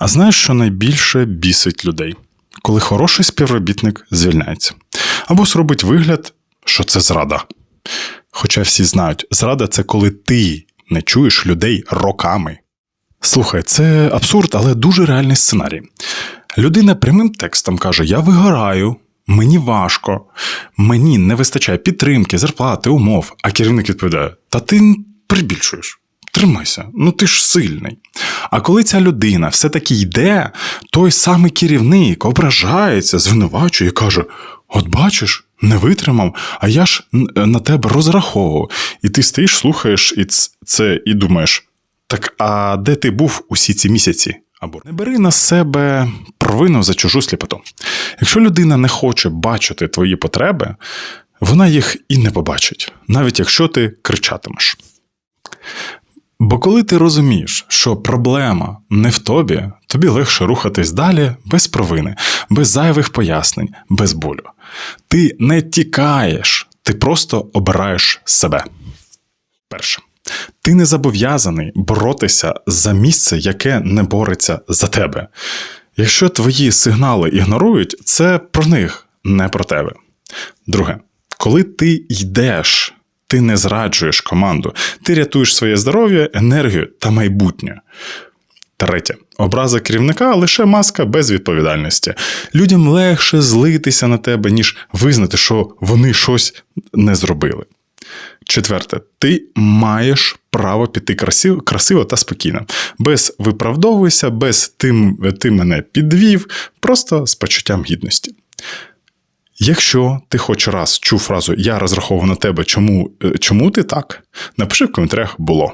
А знаєш, що найбільше бісить людей? Коли хороший співробітник звільняється, або зробить вигляд, що це зрада. Хоча всі знають, зрада це коли ти не чуєш людей роками. Слухай, це абсурд, але дуже реальний сценарій. Людина прямим текстом каже: Я вигораю, мені важко, мені не вистачає підтримки, зарплати, умов. А керівник відповідає: Та ти прибільшуєш. Тримайся, ну ти ж сильний. А коли ця людина все-таки йде, той самий керівник ображається, звинувачує і каже: От бачиш, не витримав, а я ж на тебе розраховував. І ти стоїш, слухаєш і це і думаєш: так а де ти був усі ці місяці? Або не бери на себе провину за чужу сліпоту. Якщо людина не хоче бачити твої потреби, вона їх і не побачить, навіть якщо ти кричатимеш. Бо коли ти розумієш, що проблема не в тобі, тобі легше рухатись далі без провини, без зайвих пояснень, без болю. Ти не тікаєш, ти просто обираєш себе. Перше. Ти не зобов'язаний боротися за місце, яке не бореться за тебе. Якщо твої сигнали ігнорують, це про них, не про тебе. Друге, коли ти йдеш, ти не зраджуєш команду, ти рятуєш своє здоров'я, енергію та майбутнє. Третє. Образа керівника лише маска без відповідальності. Людям легше злитися на тебе, ніж визнати, що вони щось не зробили. Четверте, ти маєш право піти красиво, красиво та спокійно. Без виправдовуйся, без ти, ти мене підвів, просто з почуттям гідності. Якщо ти хоч раз чув фразу Я розраховував на тебе, чому, е, чому ти так? Напиши в коментарях було.